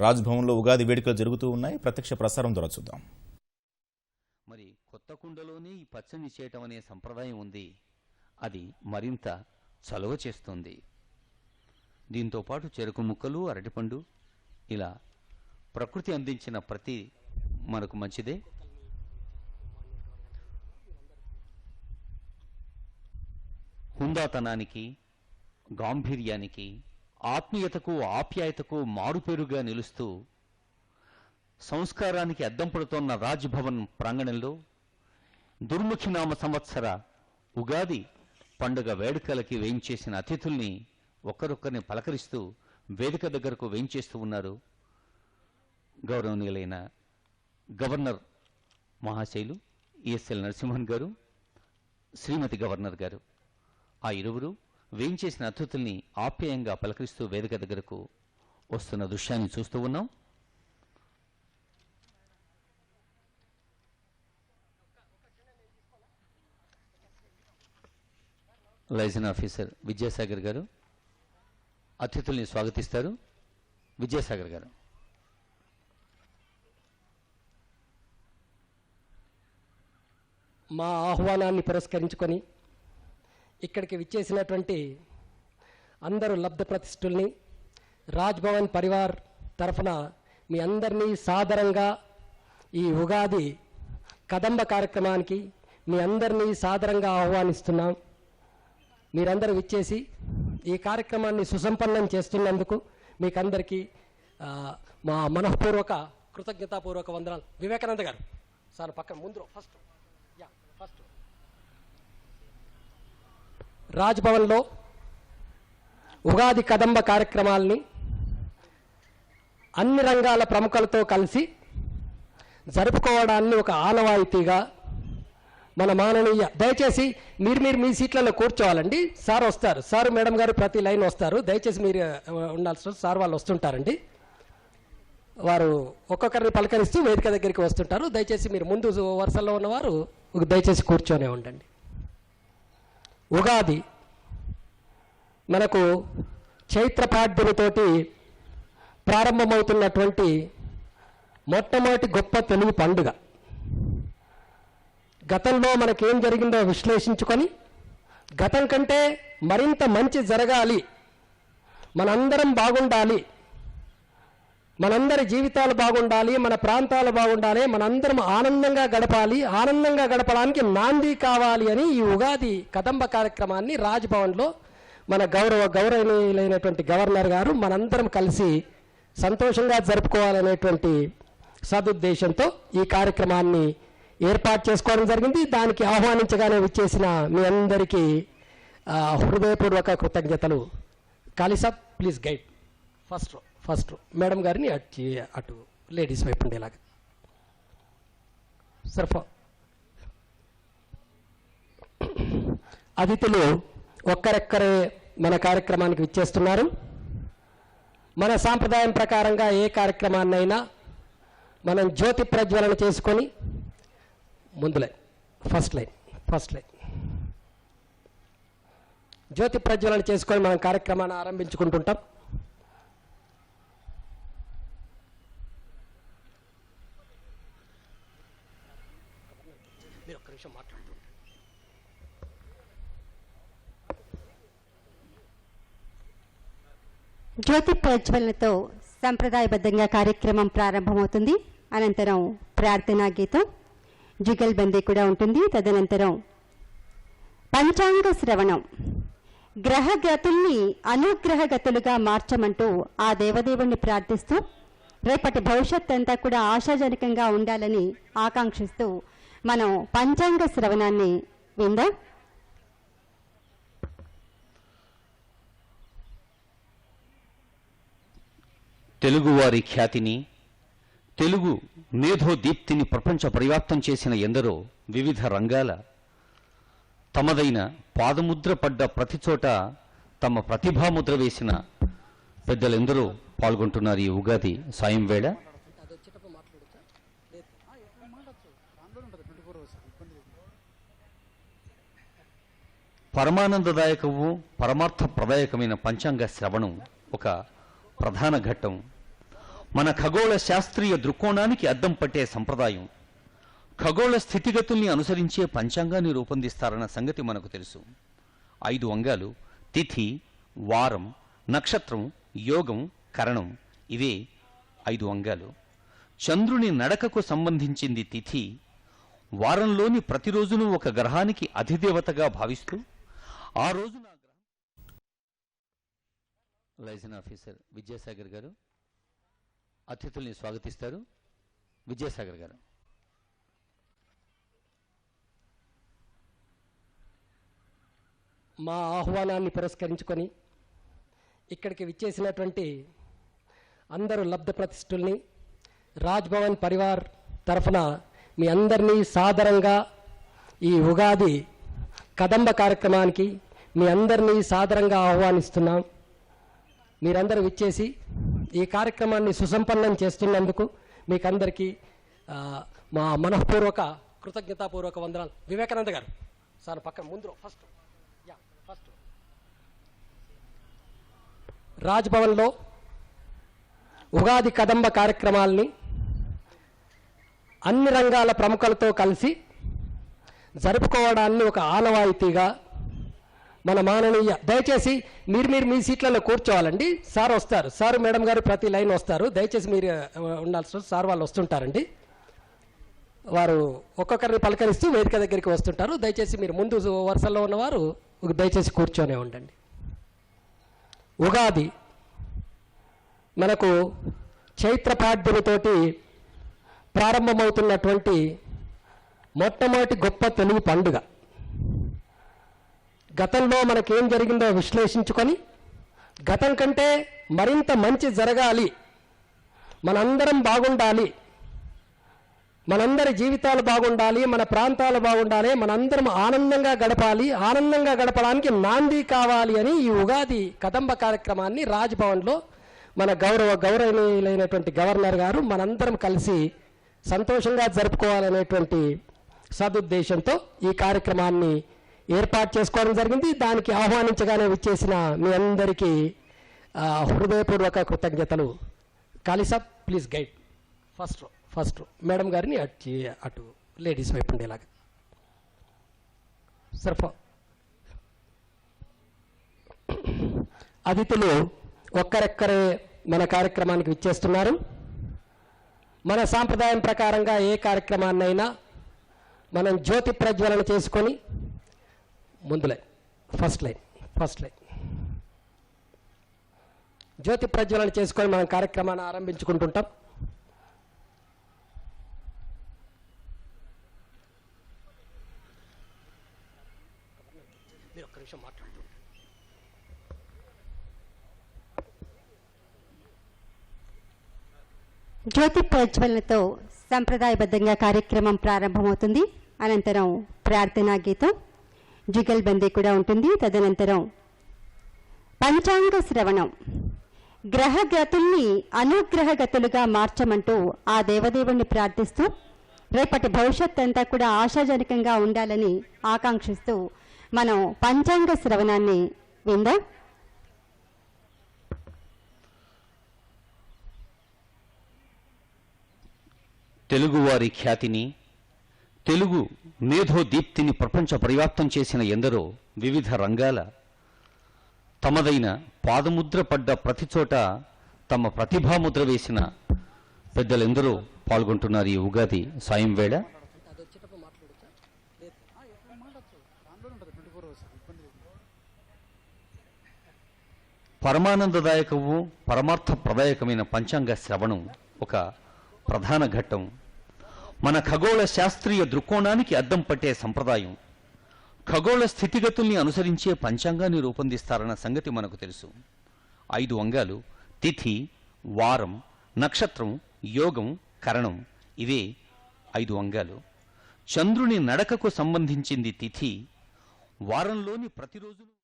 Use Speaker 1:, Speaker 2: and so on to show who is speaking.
Speaker 1: రాజ్భవన్లో ఉగాది వేడుకలు జరుగుతూ ఉన్నాయి. ప్రత్యక్ష ప్రసారం ద్వారా చూద్దాం.
Speaker 2: మరి కొత్త కుండలోనే ఈ పచ్చని చేయటం అనే సంప్రదాయం ఉంది. అది మరింత చలువ చేస్తుంది. దీంతో పాటు చెరుకు ముక్కలు అరటిపండు ఇలా ప్రకృతి అందించిన ప్రతి మనకు మంచిదే. హుందాతనానికి గాంభీర్యానికి ఆత్మీయతకు ఆప్యాయతకు మారుపేరుగా నిలుస్తూ సంస్కారానికి అద్దం పడుతోన్న రాజ్భవన్ ప్రాంగణంలో దుర్ముఖినామ సంవత్సర ఉగాది పండుగ వేడుకలకి వేయించేసిన అతిథుల్ని ఒకరొకరిని పలకరిస్తూ వేదిక దగ్గరకు వేయించేస్తూ ఉన్నారు గౌరవనీయులైన గవర్నర్ మహాశైలు ఈఎస్ఎల్ నరసింహన్ గారు శ్రీమతి గవర్నర్ గారు. ఆ ఇరువురు వేయించేసిన అతిథుల్ని ఆప్యాయంగా పలకరిస్తూ వేదిక దగ్గరకు వస్తున్న దృశ్యాన్ని చూస్తూ ఉన్నాం. లైజన్ ఆఫీసర్ విద్యాసాగర్ గారు అతిథుల్ని స్వాగతిస్తారు. విద్యాసాగర్ గారు.
Speaker 3: మా ఆహ్వానాన్ని పురస్కరించుకొని ఇక్కడికి విచ్చేసినటువంటి అందరూ లబ్ధ ప్రతిష్ఠుల్ని రాజ్భవన్ పరివార్ తరఫున మీ అందరినీ సాదరంగా ఈ ఉగాది కదంబ కార్యక్రమానికి మీ అందరినీ సాదరంగా ఆహ్వానిస్తున్నాం. మీరందరూ విచ్చేసి ఈ కార్యక్రమాన్ని సుసంపన్నం చేస్తున్నందుకు మీకందరికీ మా మనఃపూర్వక కృతజ్ఞతాపూర్వక వందనాలు. వివేకానంద గారు సార్ పక్కన ముందు ఫస్ట్ యా ఫస్ట్ రాజ్భవన్లో ఉగాది కదంబ కార్యక్రమాల్ని అన్ని రంగాల ప్రముఖులతో కలిసి జరుపుకోవడాన్ని ఒక ఆనవాయితీగా మన మాననీయ దయచేసి మీరు మీరు మీ సీట్లలో కూర్చోవాలండి. సార్ వస్తారు. సార్ మేడం గారు ప్రతి లైన్ వస్తారు. దయచేసి మీరు ఉండాల్సిన సార్ వాళ్ళు వస్తుంటారండి. వారు ఒక్కొక్కరిని పలకరిస్తూ వేదిక దగ్గరికి వస్తుంటారు. దయచేసి మీరు ముందు వరుసలో ఉన్నవారు దయచేసి కూర్చొనే ఉండండి. ఉగాది. మనకు చైత్ర పాడ్యమితోటి ప్రారంభమవుతున్నటువంటి మొట్టమొదటి గొప్ప తెలుగు పండుగ. గతంలో మనకేం జరిగిందో విశ్లేషించుకొని గతం కంటే మరింత మంచి జరగాలి. మనందరం బాగుండాలి. మనందరి జీవితాలు బాగుండాలి మన ప్రాంతాలు బాగుండాలి మనందరం ఆనందంగా గడపాలి ఆనందంగా గడపడానికి నాంది కావాలి అని ఈ ఉగాది కదంబ కార్యక్రమాన్ని రాజ్భవన్లో మన గౌరవ గౌరవనీయులైనటువంటి గవర్నర్ గారు మనందరం కలిసి సంతోషంగా జరుపుకోవాలనేటువంటి సదుద్దేశంతో ఈ కార్యక్రమాన్ని ఏర్పాటు చేసుకోవడం జరిగింది. దానికి ఆహ్వానించగానే విచ్చేసిన మీ అందరికీ హృదయపూర్వక కృతజ్ఞతలు. కాళీసాబ్ please guide. First row. First madam గారిని అటు అటు లేడీస్ వైపు ఉండేలాగా. సార్ అతిథులు ఒక్కరెక్కరే మన కార్యక్రమానికి విచ్చేస్తున్నారు. మన సాంప్రదాయం ప్రకారంగా ఏ కార్యక్రమాన్నైనా మనం జ్యోతి ప్రజ్వలన చేసుకొని ముందు line first line first line. జ్యోతి ప్రజ్వలన చేసుకొని మనం కార్యక్రమాన్ని ఆరంభించుకుంటుంటాం. నిమిషం
Speaker 4: జ్యోతి ప్రజ్వలనతో సంప్రదాయబద్ధంగా కార్యక్రమం ప్రారంభమవుతుంది. అనంతరం ప్రార్థనా గీతం జుగల్బందీ కూడా ఉంటుంది. తదనంతరం పంచాంగ శ్రవణం. గ్రహగతుల్ని అనుగ్రహగతులుగా మార్చమంటూ ఆ దేవదేవుణ్ణి ప్రార్థిస్తూ రేపటి భవిష్యత్ అంతా కూడా ఆశాజనకంగా ఉండాలని ఆకాంక్షిస్తూ మనం పంచాంగ శ్రవణాన్ని విందాం.
Speaker 2: తెలుగువారి ఖ్యాతిని తెలుగు మేధో దీప్తిని ప్రపంచ పర్యాప్తం చేసిన ఎందరో వివిధ రంగాల తమదైన పాదముద్ర పడ్డ ప్రతి చోట తమ ప్రతిభాముద్ర వేసిన పెద్దలెందరో పాల్గొంటున్నారు ఈ ఉగాది సాయం వేళ పరమానందదాయకము పరమార్థ ప్రదాయకమైన పంచాంగ శ్రవణం ఒక ప్రధాన ఘట్టం. మన ఖగోళ శాస్త్రీయ దృక్కోణానికి అద్దం పట్టే సంప్రదాయం. ఖగోళ స్థితిగతుల్ని అనుసరించే పంచాంగాన్ని రూపొందిస్తారన్న సంగతి మనకు తెలుసు. ఐదు అంగాలు తిథి వారం నక్షత్రం యోగం కరణం ఇవే ఐదు అంగాలు. చంద్రుని నడకకు సంబంధించింది తిథి వారంలోని ప్రతిరోజును ఒక గ్రహానికి అధిదేవతగా భావిస్తూ ఆ రోజు నా గ్రహం. లైసెన్ ఆఫీసర్ విద్యాసాగర్ గారు అతిథుల్ని స్వాగతిస్తారు. విద్యాసాగర్ గారు.
Speaker 3: మా ఆహ్వానాన్ని పురస్కరించుకొని ఇక్కడికి విచ్చేసినటువంటి అందరూ లబ్ధ ప్రతిష్ఠుల్ని రాజ్భవన్ పరివార్ తరఫున మీ అందరినీ సాదరంగా ఈ ఉగాది కదంబ కార్యక్రమానికి మీ అందరినీ సాదరంగా ఆహ్వానిస్తున్నాం. మీరందరూ విచ్చేసి ఈ కార్యక్రమాన్ని సుసంపన్నం చేస్తున్నందుకు మీకందరికీ మా మనఃపూర్వక కృతజ్ఞతాపూర్వక వందనాలు. వివేకానంద గారు సార్ పక్కన ముందు ఫస్ట్ యా ఫస్ట్ రాజ్భవన్లో ఉగాది కదంబ కార్యక్రమాల్ని అన్ని రంగాల ప్రముఖులతో కలిసి జరుపుకోవడాన్ని ఒక ఆనవాయితీగా మన మాననీయ దయచేసి మీరు మీరు మీ సీట్లలో కూర్చోవాలండి. సార్ వస్తారు. సార్ మేడం గారు ప్రతి లైన్ వస్తారు. దయచేసి మీరు ఉండాల్సి సార్ వాళ్ళు వస్తుంటారండి. వారు ఒక్కొక్కరిని పలకరిస్తూ వేదిక దగ్గరికి వస్తుంటారు. దయచేసి మీరు ముందు వరుసలో ఉన్నవారు దయచేసి కూర్చొనే ఉండండి. ఉగాది మనకు చైత్ర పాడ్యమితోటి ప్రారంభమవుతున్నటువంటి మొట్టమొదటి గొప్ప తెలుగు పండుగ. గతంలో మనకేం జరిగిందో విశ్లేషించుకొని గతం కంటే మరింత మంచి జరగాలి. మనందరం బాగుండాలి. మనందరి జీవితాలు బాగుండాలి మన ప్రాంతాలు బాగుండాలి మనందరం ఆనందంగా గడపాలి ఆనందంగా గడపడానికి నాంది కావాలి అని ఈ ఉగాది కదంబ కార్యక్రమాన్ని రాజ్భవన్లో మన గౌరవ గౌరవనీయులైనటువంటి గవర్నర్ గారు మనందరం కలిసి సంతోషంగా జరుపుకోవాలనేటువంటి సదుద్దేశంతో ఈ కార్యక్రమాన్ని ఏర్పాటు చేసుకోవడం జరిగింది. దానికి ఆహ్వానించగానే విచ్చేసిన మీ అందరికీ హృదయపూర్వక కృతజ్ఞతలు. కాళీసా please guide. First row first row. Madam గారిని అటు అటు లేడీస్ వైపు ఉండేలాగా. సరఫా అతిథులు ఒక్కరెక్కరే మన కార్యక్రమానికి విచ్చేస్తున్నారు. మన సాంప్రదాయం ప్రకారంగా ఏ కార్యక్రమాన్నైనా మనం జ్యోతి ప్రజ్వలన చేసుకొని ముందు line. First line. First line. జ్యోతి ప్రజ్వలన చేసుకొని మనం కార్యక్రమాన్ని ఆరంభించుకుంటుంటాం. మీరు ఒక్క నిమిషం
Speaker 4: జ్యోతి ప్రజ్వలనతో సంప్రదాయబద్ధంగా కార్యక్రమం ప్రారంభమవుతుంది. అనంతరం ప్రార్థనా గీతం జుగల్బందీ కూడా ఉంటుంది. తదనంతరం పంచాంగ శ్రవణం. గ్రహగతుల్ని అనుగ్రహగతులుగా మార్చమంటూ ఆ దేవదేవుణ్ణి ప్రార్థిస్తూ రేపటి భవిష్యత్ అంతా కూడా ఆశాజనకంగా ఉండాలని ఆకాంక్షిస్తూ మనం పంచాంగ శ్రవణాన్ని విందాం.
Speaker 2: తెలుగువారి ఖ్యాతిని తెలుగు మేధో దీప్తిని ప్రపంచ పరివ్యాప్తం చేసిన ఎందరో వివిధ రంగాల తమదైన పాదముద్ర పడ్డ ప్రతి చోట తమ ప్రతిభాముద్ర వేసిన పెద్దలెందరో పాల్గొంటున్నారు ఈ ఉగాది సాయం వేళ. పరమానందదాయకము పరమార్థ ప్రదాయకమైన పంచాంగ శ్రవణం ఒక ప్రధాన ఘట్టం. మన ఖగోళ శాస్త్రీయ దృక్కోణానికి అద్దం పట్టే సంప్రదాయం. ఖగోళ స్థితిగతుల్ని అనుసరించే పంచాంగాన్ని రూపొందిస్తారన్న సంగతి మనకు తెలుసు. ఐదు అంగాలు తిథి వారం నక్షత్రం యోగం కరణం. ఇవే ఐదు అంగాలు. చంద్రుని నడకకు సంబంధించింది తిథి వారంలోని ప్రతిరోజు